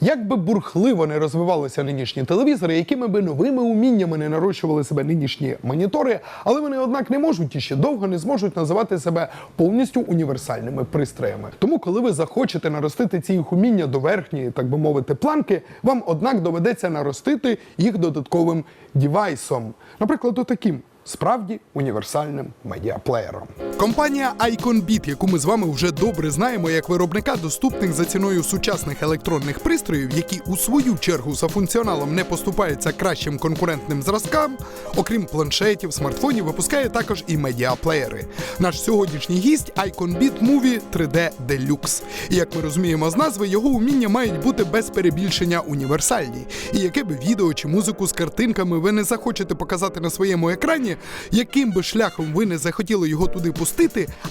Як би бурхливо не розвивалися нинішні телевізори, якими би новими уміннями не нарощували себе нинішні монітори, але вони, однак, не можуть і ще довго не зможуть називати себе повністю універсальними пристроями. Тому, коли ви захочете наростити ці їх уміння до верхньої, так би мовити, планки, вам однак доведеться наростити їх додатковим дівайсом, наприклад, таким справді універсальним медіаплеєром. Компанія IconBit, яку ми з вами вже добре знаємо як виробника доступних за ціною сучасних електронних пристроїв, які у свою чергу за функціоналом не поступаються кращим конкурентним зразкам, окрім планшетів, смартфонів, випускає також і медіаплеєри. Наш сьогоднішній гість IconBit Movie 3D Deluxe. І як ми розуміємо з назви, його уміння мають бути без перебільшення універсальні. І яке би відео чи музику з картинками ви не захочете показати на своєму екрані, яким би шляхом ви не захотіли його туди пустити,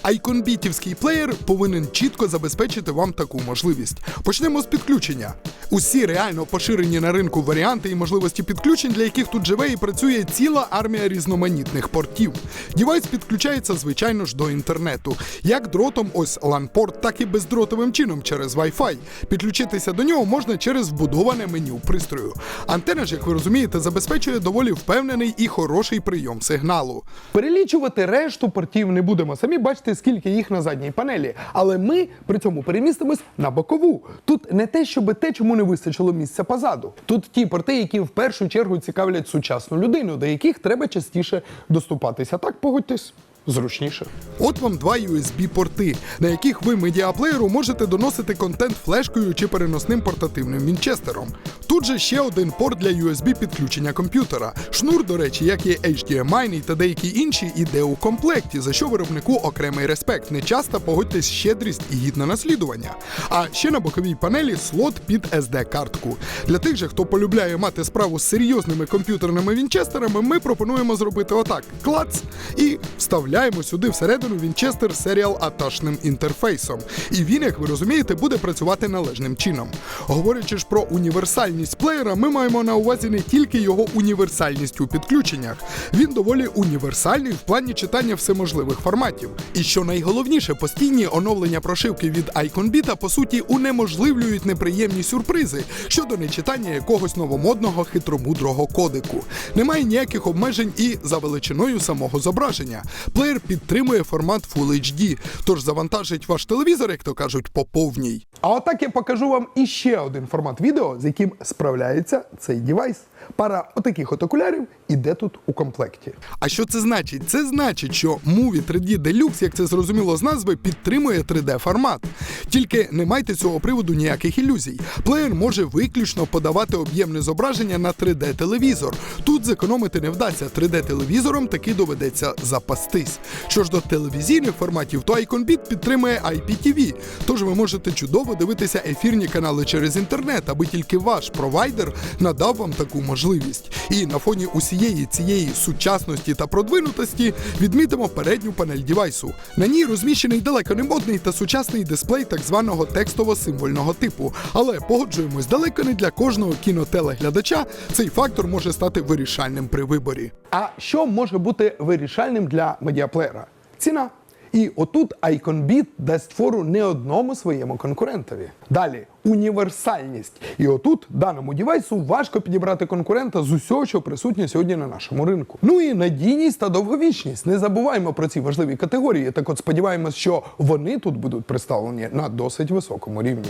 айконбітівський плеєр повинен чітко забезпечити вам таку можливість. Почнемо з підключення. Усі реально поширені на ринку варіанти і можливості підключень, для яких тут живе і працює ціла армія різноманітних портів. Дівайс підключається, звичайно ж, до інтернету, як дротом, ось LAN-порт, так і бездротовим чином через Wi-Fi. Підключитися до нього можна через вбудоване меню пристрою. Антена ж, як ви розумієте, забезпечує доволі впевнений і хороший прийом сигналу. Перелічувати решту портів не будемо. Самі бачите, скільки їх на задній панелі. Але ми при цьому перемістимось на бокову. Тут не те, щоб те, чому не вистачило місця позаду. Тут ті порти, які в першу чергу цікавлять сучасну людину, до яких треба частіше доступатися. Так погодьтесь. Зручніше. От вам два USB-порти, на яких ви медіаплеєру можете доносити контент флешкою чи переносним портативним вінчестером. Тут же ще один порт для USB підключення комп'ютера. Шнур, до речі, як і HDMI та деякі інші, іде у комплекті, за що виробнику окремий респект. Не часто погодьтесь щедрість і гідне наслідування. А ще на боковій панелі слот під SD-картку. Для тих же, хто полюбляє мати справу з серйозними комп'ютерними вінчестерами, ми пропонуємо зробити отак: клац і вставляємо сюди всередину вінчестер серіал аташним інтерфейсом. І він, як ви розумієте, буде працювати належним чином. Говорячи ж про універсальність плеєра, ми маємо на увазі не тільки його універсальність у підключеннях. Він доволі універсальний в плані читання всеможливих форматів. І що найголовніше, постійні оновлення прошивки від IconBit по суті унеможливлюють неприємні сюрпризи щодо нечитання якогось новомодного хитромудрого кодику. Немає ніяких обмежень і за величиною самого зображення. Плеєр підтримує формат Full HD, тож завантажить ваш телевізор, як то кажуть, по повній. А отак я покажу вам іще один формат відео, з яким справляється цей девайс. Пара отаких от окулярів іде тут у комплекті. А що це значить? Це значить, що Movie 3D Deluxe, як це зрозуміло з назви, підтримує 3D формат. Тільки не майте цього приводу ніяких ілюзій. Плеєр може виключно подавати об'ємне зображення на 3D телевізор. Тут зекономити не вдасться. 3D телевізором таки доведеться запастись. Що ж до телевізійних форматів, то IconBit підтримує IPTV, тож ви можете чудово дивитися ефірні канали через інтернет, аби тільки ваш провайдер надав вам таку можливість. І на фоні усієї цієї сучасності та продвинутості відмітимо передню панель дівайсу. На ній розміщений далеко не модний та сучасний дисплей так званого текстово-символьного типу. Але погоджуємось, далеко не для кожного кінотелеглядача цей фактор може стати вирішальним при виборі. А що може бути вирішальним для медіаплеєра? Ціна. І отут IconBit дасть фору не одному своєму конкурентові. Далі універсальність. І отут даному дівайсу важко підібрати конкурента з усього, що присутнє сьогодні на нашому ринку. Ну і надійність та довговічність. Не забуваємо про ці важливі категорії. Так от сподіваємось, що вони тут будуть представлені на досить високому рівні.